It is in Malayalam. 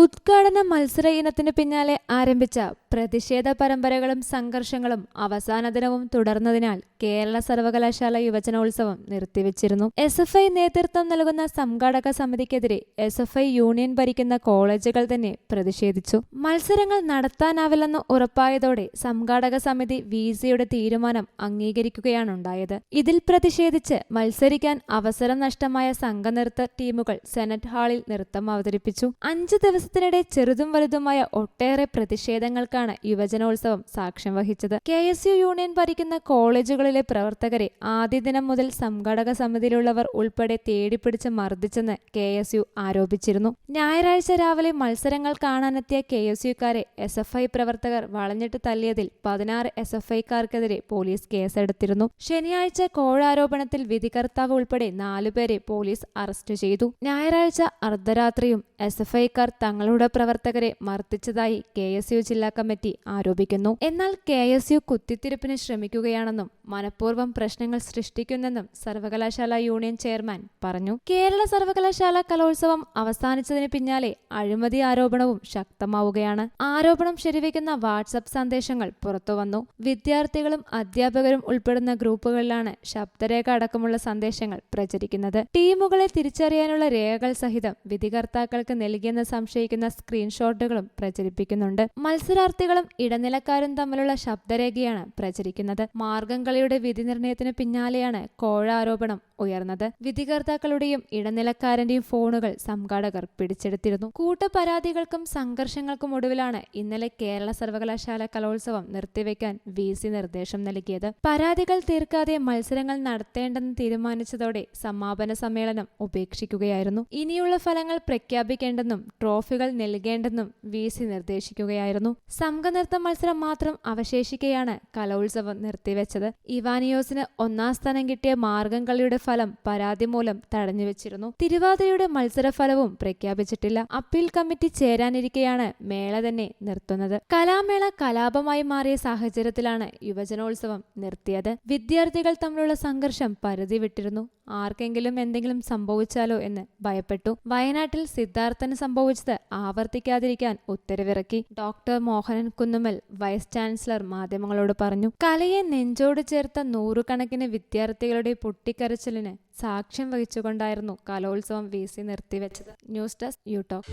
ഉദ്ഘാടന മത്സര ഇനത്തിന് പിന്നാലെ ആരംഭിച്ച പ്രതിഷേധ പരമ്പരകളും സംഘർഷങ്ങളും അവസാന ദിനവും തുടർന്നതിനാൽ കേരള സർവകലാശാല യുവജനോത്സവം നിർത്തിവച്ചിരുന്നു. എസ് എഫ് ഐ നേതൃത്വം നൽകുന്ന സംഘാടക സമിതിക്കെതിരെ എസ് എഫ് ഐ യൂണിയൻ ഭരിക്കുന്ന കോളേജുകൾ തന്നെ പ്രതിഷേധിച്ചു. മത്സരങ്ങൾ നടത്താനാവില്ലെന്ന് ഉറപ്പായതോടെ സംഘാടക സമിതി വി സിയുടെ തീരുമാനം അംഗീകരിക്കുകയാണുണ്ടായത്. ഇതിൽ പ്രതിഷേധിച്ച് മത്സരിക്കാൻ അവസരം നഷ്ടമായ സംഘനൃത്ത ടീമുകൾ സെനറ്റ് ഹാളിൽ നൃത്തം അവതരിപ്പിച്ചു. അഞ്ച് ദിവസത്തിനിടെ ചെറുതും വലുതുമായ ഒട്ടേറെ പ്രതിഷേധങ്ങൾക്കാണ് യുവജനോത്സവം സാക്ഷ്യം വഹിച്ചത്. കെ എസ് യു യൂണിയൻ ഭരിക്കുന്ന കോളേജുകളിലെ പ്രവർത്തകരെ ആദ്യ ദിനം മുതൽ സംഘാടക സമിതിയിലുള്ളവർ ഉൾപ്പെടെ തേടിപ്പിടിച്ച് മർദ്ദിച്ചെന്ന് കെ എസ് യു ആരോപിച്ചിരുന്നു. ഞായറാഴ്ച രാവിലെ മത്സരങ്ങൾ കാണാനെത്തിയ കെ എസ് യുക്കാരെ എസ് എഫ് ഐ പ്രവർത്തകർ വളഞ്ഞിട്ട് തല്ലിയതിൽ പതിനാറ് എസ് എഫ് ഐക്കാർക്കെതിരെ പോലീസ് കേസെടുത്തിരുന്നു. ശനിയാഴ്ച കോഴാരോപണത്തിൽ വിധികർത്താവ് ഉൾപ്പെടെ നാലുപേരെ പോലീസ് അറസ്റ്റ് ചെയ്തു. ഞായറാഴ്ച അർദ്ധരാത്രിയും എസ് എഫ് ഐക്കാർ തങ്ങളുടെ പ്രവർത്തകരെ മർദ്ദിച്ചതായി കെ എസ് യു ജില്ലാ കമ്മിറ്റി ആരോപിക്കുന്നു. എന്നാൽ കെ എസ് യു കുത്തിത്തിരിപ്പിന് ശ്രമിക്കുകയാണെന്നും മനഃപൂർവം പ്രശ്നങ്ങൾ സൃഷ്ടിക്കുന്നെന്നും സർവകലാശാല യൂണിയൻ ചെയർമാൻ പറഞ്ഞു. കേരള സർവകലാശാല കലോത്സവം അവസാനിച്ചതിന് പിന്നാലെ അഴിമതി ആരോപണവും ശക്തമാവുകയാണ്. ആരോപണം ശരിവെക്കുന്ന വാട്സപ്പ് സന്ദേശങ്ങൾ പുറത്തുവന്നു. വിദ്യാർത്ഥികളും അധ്യാപകരും ഉൾപ്പെടുന്ന ഗ്രൂപ്പുകളിലാണ് ശബ്ദരേഖ അടക്കമുള്ള സന്ദേശങ്ങൾ പ്രചരിക്കുന്നത്. ടീമുകളെ തിരിച്ചറിയാനുള്ള രേഖകൾ സഹിതം വിധികർത്താക്കൾക്ക് നൽകിയെന്ന് സംശയിക്കുന്ന സ്ക്രീൻഷോട്ടുകളും പ്രചരിപ്പിക്കുന്നുണ്ട്. മത്സരാർത്ഥികളും ഇടനിലക്കാരും തമ്മിലുള്ള ശബ്ദരേഖയാണ് പ്രചരിക്കുന്നത്. മാർഗം കളിയുടെ വിധി നിർണയത്തിന് പിന്നാലെയാണ് കോഴ ആരോപണം ഉയർന്നത്. വിധികർത്താക്കളുടെയും ഇടനിലക്കാരന്റെയും ഫോണുകൾ സംഘാടകർ പിടിച്ചെടുത്തിരുന്നു. കൂട്ടപരാതികൾക്കും സംഘർഷങ്ങൾക്കും ഒടുവിലാണ് ഇന്നലെ കേരള സർവകലാശാല കലോത്സവം നിർത്തിവെക്കാൻ വി സി നിർദ്ദേശം നൽകിയത്. പരാതികൾ തീർക്കാതെ മത്സരങ്ങൾ നടത്തേണ്ടെന്ന് തീരുമാനിച്ചതോടെ സമാപന സമ്മേളനം ഉപേക്ഷിക്കുകയായിരുന്നു. ഇനിയുള്ള ഫലങ്ങൾ പ്രഖ്യാപിക്കേണ്ടെന്നും ട്രോഫികൾ നൽകേണ്ടെന്നും വി സി നിർദ്ദേശിക്കുകയായിരുന്നു. സംഘനൃത്ത മത്സരം മാത്രം അവശേഷിക്കെയാണ് കലോത്സവം നിർത്തിവെച്ചത്. ഇവാനിയോസിന് ഒന്നാം സ്ഥാനം കിട്ടിയ മാർഗം കളിയുടെ ഫലം പരാതി മൂലം തടഞ്ഞുവെച്ചിരുന്നു. തിരുവാതിരയുടെ മത്സരഫലവും പ്രഖ്യാപിച്ചിട്ടില്ല. അപ്പീൽ കമ്മിറ്റി ചേരാനിരിക്കെയാണ് മേള തന്നെ നിർത്തുന്നത്. കലാമേള കലാപമായി മാറിയ സാഹചര്യത്തിലാണ് യുവജനോത്സവം നിർത്തിയത്. വിദ്യാർത്ഥികൾ തമ്മിലുള്ള സംഘർഷം പരിധി വിട്ടിരുന്നു ആർക്കെങ്കിലും എന്തെങ്കിലും സംഭവിച്ചാലോ എന്ന് ഭയപ്പെട്ടു. വയനാട്ടിൽ സിദ്ധാർത്ഥന് സംഭവിച്ചത് ആവർത്തിക്കാതിരിക്കാൻ ഉത്തരവിറക്കി. Doctor Mohanan Kunnummal vice chancellor മാധ്യമങ്ങളോട് പറഞ്ഞു കലയെ നെഞ്ചോട് ചേർത്ത നൂറുകണക്കിന് വിദ്യാർത്ഥികളുടെ പൊട്ടിക്കരച്ചിലിന് സാക്ഷ്യം വഹിച്ചുകൊണ്ടായിരുന്നു കലോത്സവം വി സി നിർത്തിവെച്ചത്. News desk യൂടോക്ക്